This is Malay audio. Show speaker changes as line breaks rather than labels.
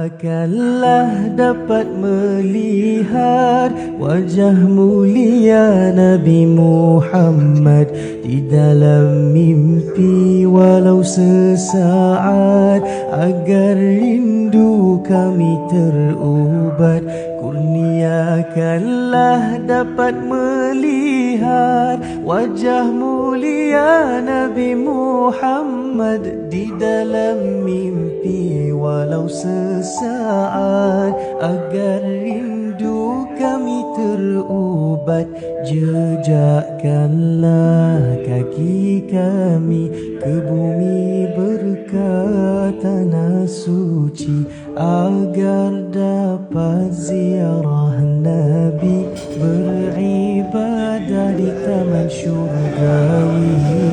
Kurniakanlah dapat melihat wajah mulia Nabi Muhammad di dalam mimpi walau sesaat agar rindu kami terubat. Kurniakanlah dapat melihat wajah mulia Nabi Muhammad di dalam mimpi walau sesaat agar rindu kami terubat. Jejakkanlah kaki kami ke bumi berkat tanah suci agar dapat ziarah Nabi beribadah العباد لثمن شرباوه